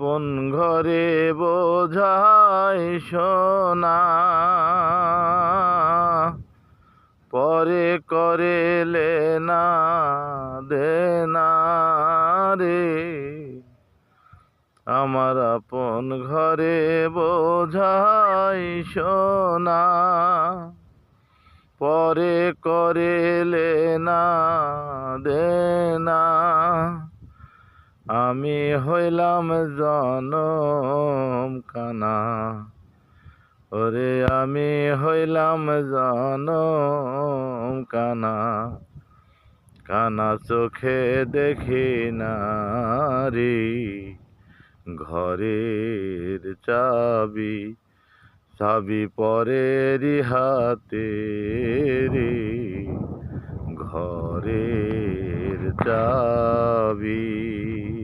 আপন ঘরে বোঝাই সোনা। পরে করে লেনা দেনা রে। আমার আপন ঘরে বোঝাই সোনা। পরে করে লেনা দেনা। আমি হইলাম জনম কানা। ওরে আমি হইলাম জনম কানা। কানা চোখে দেখি না রে ঘরের চাবি। চাবি পরেরই হাতে রে ঘরের চাবি।